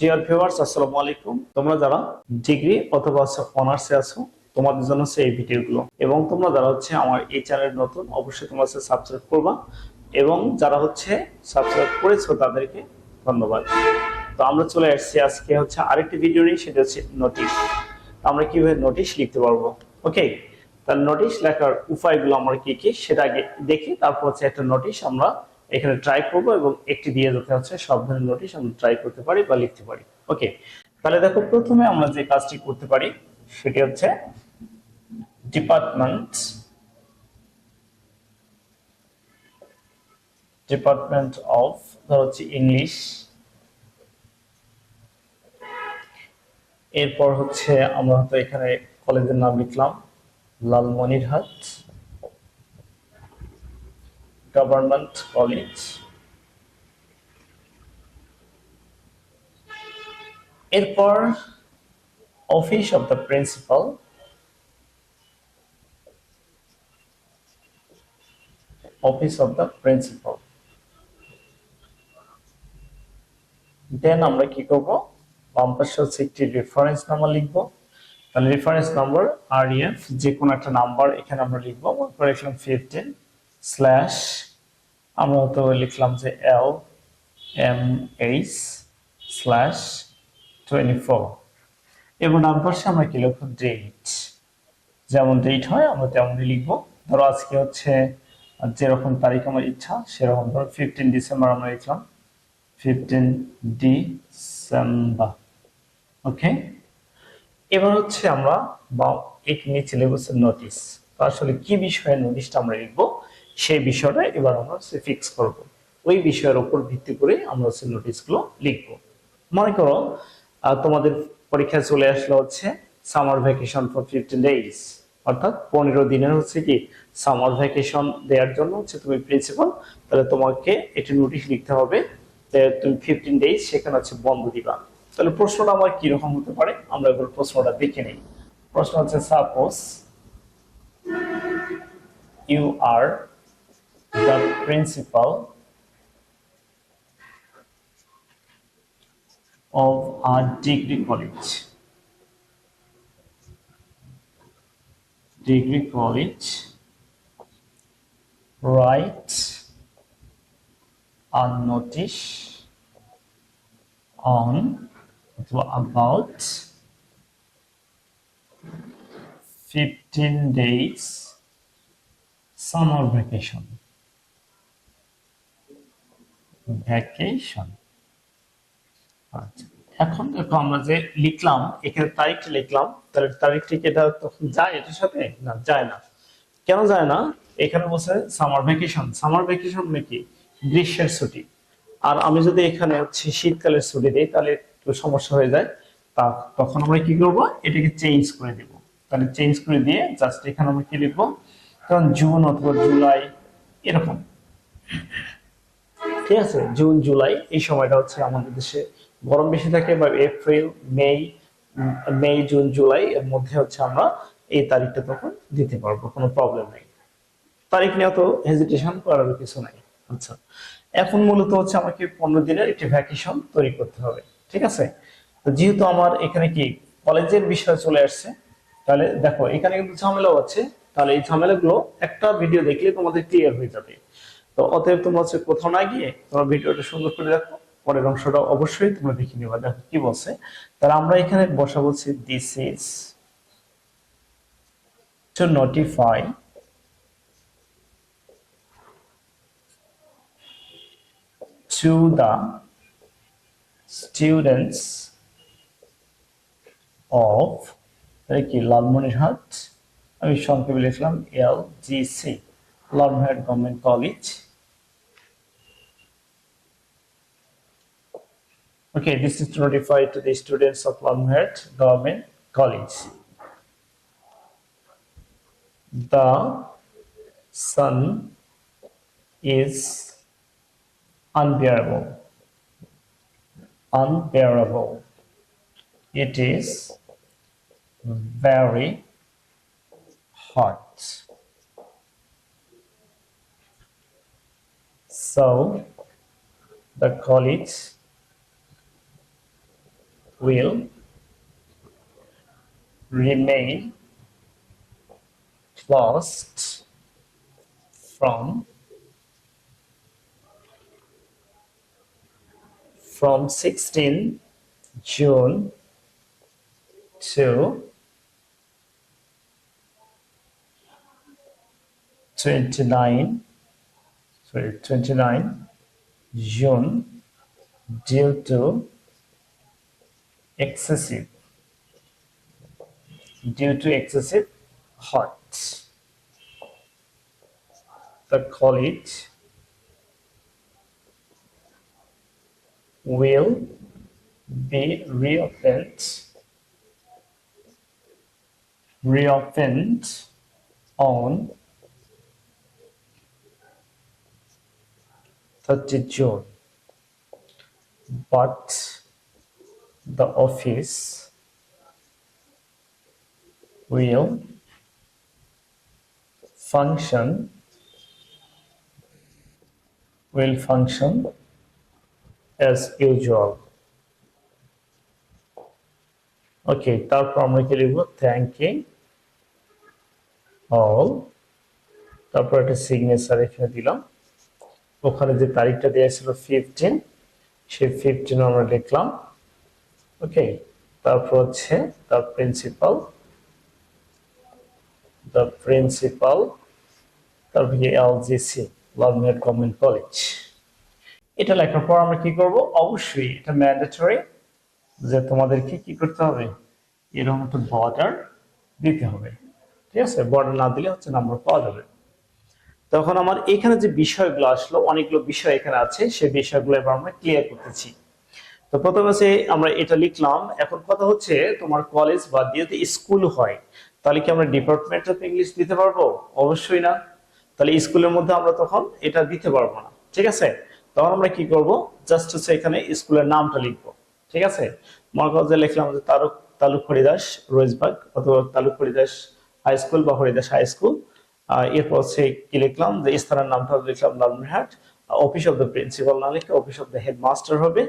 Dear viewers আসসালামু আলাইকুম। তোমরা যারা ডিগ্রি অথবা অনার্সে আছো, তোমাদের জন্য হচ্ছে এই ভিডিওগুলো। এবং তোমরা যারা হচ্ছে আমার এই চ্যানেল নতুন, অবশ্যই তোমরা সাবস্ক্রাইব করবা। এবং যারা হচ্ছে সাবস্ক্রাইব করেছ, তাদেরকে ধন্যবাদ। তো আমরা চলে আসছি আজকে হচ্ছে আরেকটি ভিডিও নিয়ে, সেটা হচ্ছে নোটিশ আমরা কীভাবে নোটিশ লিখতে পারব? ওকে তাহলে নোটিশ লেখার উপায়গুলো আমরা কি কি, সেটা আগে দেখি, তারপর হচ্ছে একটা নোটিশ আমরা এখানে ট্রাই করব এবং একটি দিয়ে যেতে হচ্ছে সব ধরনের নোটিশ আমরা ট্রাই করতে পারি বা লিখতে পারি। ওকে তাহলে দেখো প্রথমে আমরা যে কাজটি করতে পারি, সেটি হচ্ছে ডিপার্টমেন্ট ডিপার্টমেন্ট অফ ধর হচ্ছে ইংলিশ এরপর হচ্ছে আমরা হয়তো এখানে কলেজের নাম লিখলাম, লালমনিরহাট। গভর্নমেন্ট কলেজ এরপর office of the principal office of the principal then আমরা কি করব? বাম পাশে রেফারেন্স নাম্বার লিখব। তাহলে রেফারেন্স নাম্বার আর এফ যে কোনো একটা নাম্বার এখানে আমরা লিখব। ফিফটিন স্ল্যাশ আমরা হয়তো লিখলাম যে L M H slash twenty four এবং ডান পাশে আমরা কি লিখব? ডেট যেমন ডেট হয়, আমরা তেমনই লিখব। ধরো আজকে হচ্ছে, যেরকম তারিখ আমার ইচ্ছা, সেরকম ধরো ফিফটিন ডিসেম্বর আমরা লিখলাম। ফিফটিন ডিসেম্বর ওকে এবার হচ্ছে আমরা বা এক নিচে লিখব নোটিস তো আসলে কি বিষয়ে নোটিশটা আমরা লিখব? সেই বিষয়টা এবার আমরা ফিক্স করব। ওই বিষয়ের উপর ভিত্তি করে আমরা হচ্ছে নোটিশগুলো লিখব। মনে করো তোমাদের পরীক্ষা চলে আসলো হচ্ছে summer vacation for fifteen days অর্থাৎ পনেরো দিনের হচ্ছে কি সামার ভ্যাকেশন দেওয়ার জন্য হচ্ছে তুমি প্রিন্সিপাল তাহলে তোমাকে একটি নোটিশ লিখতে হবে যে তুমি ফিফটিন ডেজ সেখানে হচ্ছে বন্ধ দিবা। তাহলে প্রশ্নটা আমার কীরকম হতে পারে? আমরা এবার প্রশ্নটা দেখে নিই। প্রশ্ন হচ্ছে suppose you are the principle of a degree college. Degree college write a notice on about 15 days summer vacation Vacation. আচ্ছা। এখন দেখো আমরা যে লিখলাম, এখানে তারিখটা লিখলাম, তাহলে তারিখটি এটা যায় এটার সাথে? না, যায় না। কেন যায় না? এখানে সামার ভ্যাকেশন সামার ভ্যাকেশন মানে কি? গ্রীষ্মের ছুটি। আর আমি যদি এখানে হচ্ছে শীতকালের ছুটি দিই, তাহলে একটু সমস্যা হয়ে যায়। তা তখন আমরা কি করব? এটাকে চেঞ্জ করে দিব। তাহলে চেঞ্জ করে দিয়ে জাস্ট এখানে আমরা কি লিখব? কারণ জুন অথবা জুলাই এরকম। ঠিক আছে? জুন জুলাই এই সময়টা হচ্ছে আমাদের দেশে গরম বেশি থাকে বা April May May June July এর মধ্যে হচ্ছে আমরা এই তারিখটা তখন দিতে পারব, কোনো প্রবলেম নেই। তারিখ নিয়ে তো হেজিটেশন করার কিছু নাই। আচ্ছা এখন মূলত হচ্ছে আমাকে পনেরো দিনের একটি ভ্যাকেশন তৈরি করতে হবে, ঠিক আছে? তো যেহেতু আমার এখানে কি কলেজের বিষয় চলে আসছে, তাহলে দেখো, এখানে কিন্তু ঝামেলাও আছে, তাহলে এই ঝামেলাগুলো একটা ভিডিও দেখলে তোমাদের ক্লিয়ার হয়ে যাবে। তো অতএব তোমরা হচ্ছে কোথাও না গিয়ে তোমরা ভিডিওটা সুন্দর করে দেখো। পরের অংশটা অবশ্যই তোমরা দেখে নিবা। দেখো কি বলছে? তাহলে আমরা এখানে বসা বলছি this is to notify to the students of, তাহলে কি, লালমনিরহাট? আমি সংক্ষেপে লিখলাম L G C Lalmonirhat government college Okay, this is to notify to the students of Lalmhead Government College. The sun is unbearable. Unbearable. It is very hot. So the college will remain closed from from 16 June to 29 sorry 29 June due to excessive. Due to excessive hot. The college will be reopened reopened on 30 June. But the office will function will function as usual. Okay তারপর আমরা কি লিখব? Thank all তারপর একটা signature এখানে দিলাম। ওখানে যে তারিখটা দেওয়া ছিল ফিফটিন সেই ফিফটিন আমরা লিখলাম। ওকে তারপর হচ্ছে দ্য প্রিন্সিপাল দ্য প্রিন্সিপাল তারপর কি এলজিসি লাভমেট গভর্নমেন্ট কলেজ এটা লেখার পর আমরা কি করব? অবশ্যই এটা ম্যান্ডেটরি যে তোমাদেরকে কি করতে হবে? এরকম একটা বর্ডার দিতে হবে। ঠিক আছে? বর্ডার না দিলে হচ্ছে নাম্বার পাওয়া যাবে। তখন আমার এখানে যে বিষয়গুলো আসলো, অনেকগুলো বিষয় এখানে আছে সেই বিষয়গুলো এবার আমরা ক্লিয়ার করতেছি। তো প্রথমে হচ্ছে আমরা এটা লিখলাম, এখন কথা হচ্ছে তোমার কলেজ বা দিয়ে যদি স্কুল হয়, তাহলে কি আমরা ডিপার্টমেন্ট অফ ইংলিশ দিতে পারব? অবশ্যই না। তাহলে স্কুলের মধ্যে আমরা তখন এটা দিতে পারব না, ঠিক আছে? তখন আমরা কি করব? জাস্ট হচ্ছে এখানে স্কুলের নামটা লিখব, ঠিক আছে? মনে করো যে লিখলাম যে তালুক তালুক হরিদাস রোজবাগ অথবা তালুক হরিদাস হাই স্কুল বা হরিদাস হাই স্কুল এরপর হচ্ছে কি লিখলাম? যে স্থানের নামটা লিখলাম Lalmonirhat. Office of the principal না লিখে অফিস অফ দ্য হেডমাস্টার হবে।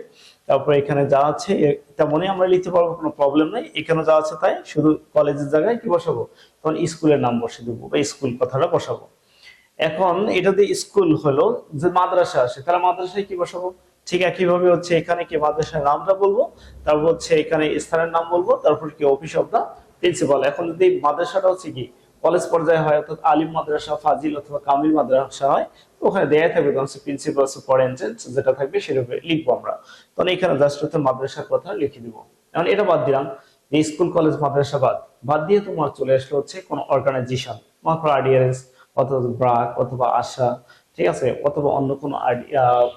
তারপর এখানে যা আছে তেমনই আমরা লিখতে পারব, কোনো প্রবলেম নেই। এখানে যা আছে তাই, শুধু কলেজের জায়গায় কি বসাবো? তখন স্কুলের নাম বসে দেবো বা স্কুল কথাটা বসাবো। এখন এটা দিয়ে স্কুল হলো, যে মাদ্রাসা আসে তারা মাদ্রাসায় কি বসাবো? ঠিক একইভাবে হচ্ছে এখানে কি মাদ্রাসার নামটা বলব, তারপর হচ্ছে এখানে স্থানের নাম বলব, তারপর কি অফিস অফ দা প্রিন্সিপাল এখন যদি মাদ্রাসাটা হচ্ছে কি কলেজ পর্যায়ে হয়, অর্থাৎ আলিম মাদ্রাসা, ফাজিল অথবা কামিল মাদ্রাসা হয় ওখানে দেয়া থাকবে তখন প্রিন্সিপাল সুপারিনটেন্ডেন্ট যেটা থাকবে সেটা লিখব আমরা। তখন এখানে জাস্ট হচ্ছে মাদ্রাসার কথা লিখে দিব। এখন এটা বাদ দিলাম, যে স্কুল কলেজ মাদ্রাসা বাদ। বাদ দিয়ে তোমার চলে আসলো হচ্ছে কোনো অর্গানাইজেশন মনে অথবা ব্রাক, অথবা আশা, ঠিক আছে? অথবা অন্য কোনো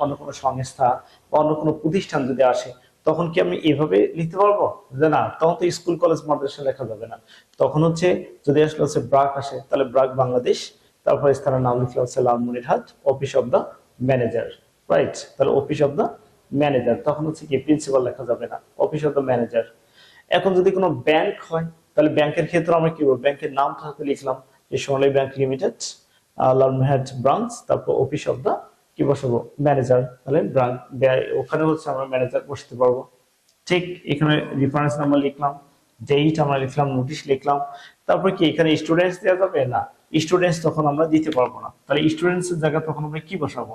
অন্য কোনো সংস্থা বা অন্য কোনো প্রতিষ্ঠান যদি আসে তখন কি আমি এভাবে লিখতে পারব? যে না, তখন তো স্কুল, কলেজ, মাদ্রাসা লেখা যাবে না। তখন হচ্ছে যদি আসলে হচ্ছে ব্রাক আসে, তাহলে ব্রাক বাংলাদেশ, তারপর স্থানের নাম লিখলে হচ্ছে Lalmonirhat, office of the manager, right? তাহলে অফিস অফ দ্য ম্যানেজার, তখন হচ্ছে কি প্রিন্সিপাল লেখা যাবে না, অফিস অফ দ্য ম্যানেজার। এখন যদি কোনো ব্যাংক হয়, তাহলে ব্যাংকের ক্ষেত্রে আমরা কি বলব? ব্যাংকের নাম হাতে লিখলাম, যে Sonali bank limited Lalmohat branch, তারপর অফিস অফ দা কি বসাবো? ম্যানেজার তাহলে ব্রাঞ্চ ওখানে হচ্ছে আমরা ম্যানেজার বসতে পারব। ঠিক এখানে রেফারেন্স নাম্বার লিখলাম ডেট আমরা লিখলাম নোটিশ লিখলাম। তারপর কি, এখানে স্টুডেন্টস দেওয়া যাবে? না স্টুডেন্টস তখন আমরা দিতে পারব না। তাহলে স্টুডেন্টস এর জায়গায় তখন আমরা কি বসাবো?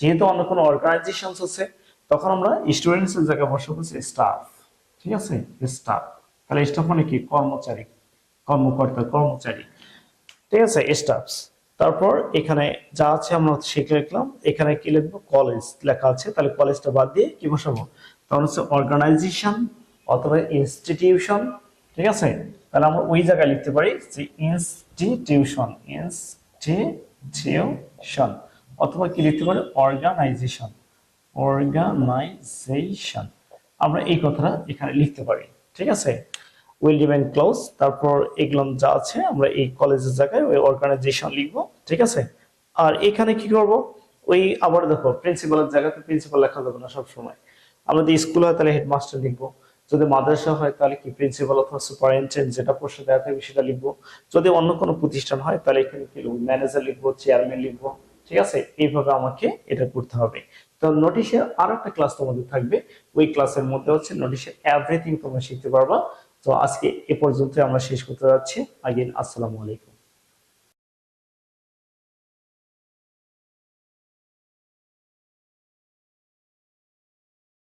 যেহেতু অন্য কোনো অর্গানাইজেশন আছে, তখন আমরা স্টুডেন্টস এর জায়গায় বসাবো স্টাফ ঠিক আছে? স্টাফ তাহলে স্টাফ মানে কি? কর্মচারী। কর্মকর্তা, কর্মচারী। ঠিক আছে? স্টাফস তারপর এখানে যা আছে আমরা শিখে লিখলাম এখানে কি লিখব? কলেজ লেখা আছে। তাহলে কলেজটা বাদ দিয়ে কি বসাবো? তখন হচ্ছে অর্গানাইজেশন অথবা ইনস্টিটিউশন ঠিক আছে? তাহলে আমরা ওই জায়গায় লিখতে পারি যে ইনস্টিটিউশন ইনস্টিটিউশন অথবা কি লিখতে পারি? অর্গানাইজেশন অর্গানাইজেশন আমরা এই কথাটা এখানে লিখতে পারি, ঠিক আছে? উইল রিমেন ক্লোজ তারপর এগুলো যা আছে, আমরা এই কলেজের জায়গায় ওই অর্গানাইজেশন লিখব, ঠিক আছে? আর এখানে কি করব? ওই আবার দেখো প্রিন্সিপালের জায়গাতে প্রিন্সিপাল লেখা যাবে না সবসময়। আমরা যদি স্কুল হয় তাহলে হেডমাস্টার লিখব। যদি মাদ্রাসা হয় তাহলে কি প্রিন্সিপাল অথবা সুপারিনটেন্ডেন্ট যেটা প্রশ্ন দেওয়া থাকবে সেটা লিখব। যদি অন্য কোনো প্রতিষ্ঠান হয় তাহলে এখানে কি লিখব? ম্যানেজার লিখব চেয়ারম্যান লিখব, ঠিক আছে? এইভাবে আমাকে এটা করতে হবে। তো নোটিশের আর একটা ক্লাস তোমাদের থাকবে। ওই ক্লাসের মধ্যে হচ্ছে নোটিশের এভরিথিং তোমরা শিখতে পারবা। তো আজকে এ পর্যন্ত আমরা শেষ করতে যাচ্ছি। আগে আসসালামু আলাইকুম।